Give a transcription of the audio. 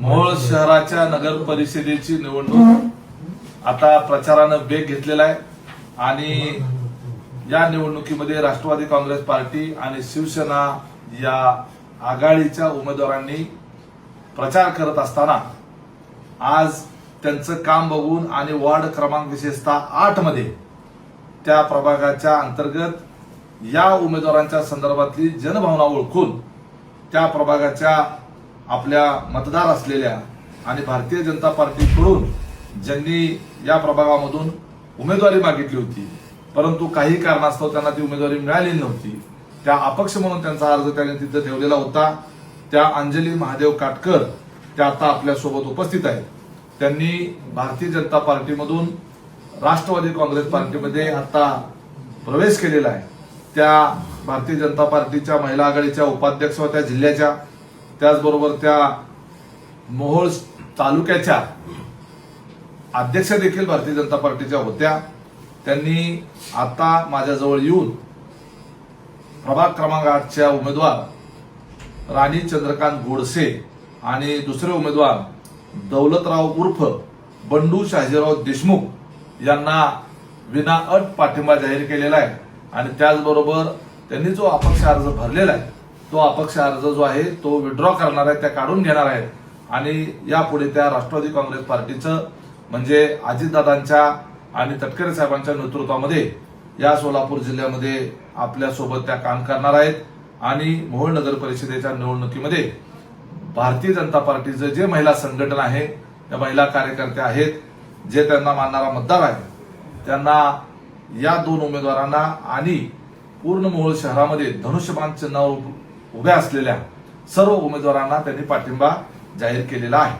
मोहोळ शहराच्या नगर परिषदेची निवडणूक आता प्रचारानं वेग घेतलेला आहे. आणि या निवडणुकीमध्ये राष्ट्रवादी काँग्रेस पार्टी आणि शिवसेना या आघाडीच्या उमेदवारांनी प्रचार करत असताना आज त्यांचं काम बघून आणि वॉर्ड क्रमांक विशेषतः आठमध्ये त्या प्रभागाच्या अंतर्गत या उमेदवारांच्या संदर्भातली जनभावना ओळखून त्या प्रभागाच्या आपल्या मतदार असलेल्या आणि भारतीय जनता पार्टीकडून ज्यांनी या प्रभागामधून उमेदवारी मागितली होती परंतु काही कारणास्तव त्यांना ती उमेदवारी मिळालेली नव्हती. त्या अपक्ष म्हणून त्यांचा अर्ज त्यांनी तिथं ठेवलेला होता. त्या अंजली महादेव काटकर त्या आता आपल्यासोबत उपस्थित आहेत. त्यांनी भारतीय जनता पार्टीमधून राष्ट्रवादी काँग्रेस पार्टीमध्ये आता प्रवेश केलेला आहे. त्या भारतीय जनता पार्टीच्या महिला आघाडीच्या उपाध्यक्ष होत्या जिल्ह्याच्या. त्याचबरोबर त्या मोहोळ तालुक्याच्या अध्यक्ष देखील भारतीय जनता पार्टीच्या होत्या. त्यांनी आता माझ्याजवळ येऊन प्रभाग क्रमांक आठच्या उमेदवार राणी चंद्रकांत गोडसे आणि दुसरे उमेदवार दौलतराव उर्फ बंडू शहाजीराव देशमुख यांना विना अट पाठिंबा जाहीर केलेला आहे. आणि त्याचबरोबर त्यांनी जो अपक्ष अर्ज भरलेला आहे तो अपक्ष अर्ज जो आहे तो विड्रॉ करणार आहे त्या काढून घेणार आहेत. आणि यापुढे त्या राष्ट्रवादी काँग्रेस पार्टीचं म्हणजे अजितदादांच्या आणि तटकरे साहेबांच्या नेतृत्वामध्ये या सोलापूर जिल्ह्यामध्ये आपल्यासोबत त्या काम करणार आहेत. आणि मोहोळ नगर परिषदेच्या निवडणुकीमध्ये भारतीय जनता पार्टीचं जे महिला संघटन आहे त्या महिला कार्यकर्त्या आहेत जे त्यांना मानणारा मतदार आहे त्यांना या दोन उमेदवारांना आणि पूर्ण मोहोळ शहरामध्ये धनुष्यबाण चिन्हावर उभ्या असलेल्या सर्व उमेदवारांना त्यांनी पाठिंबा जाहीर केलेला आहे.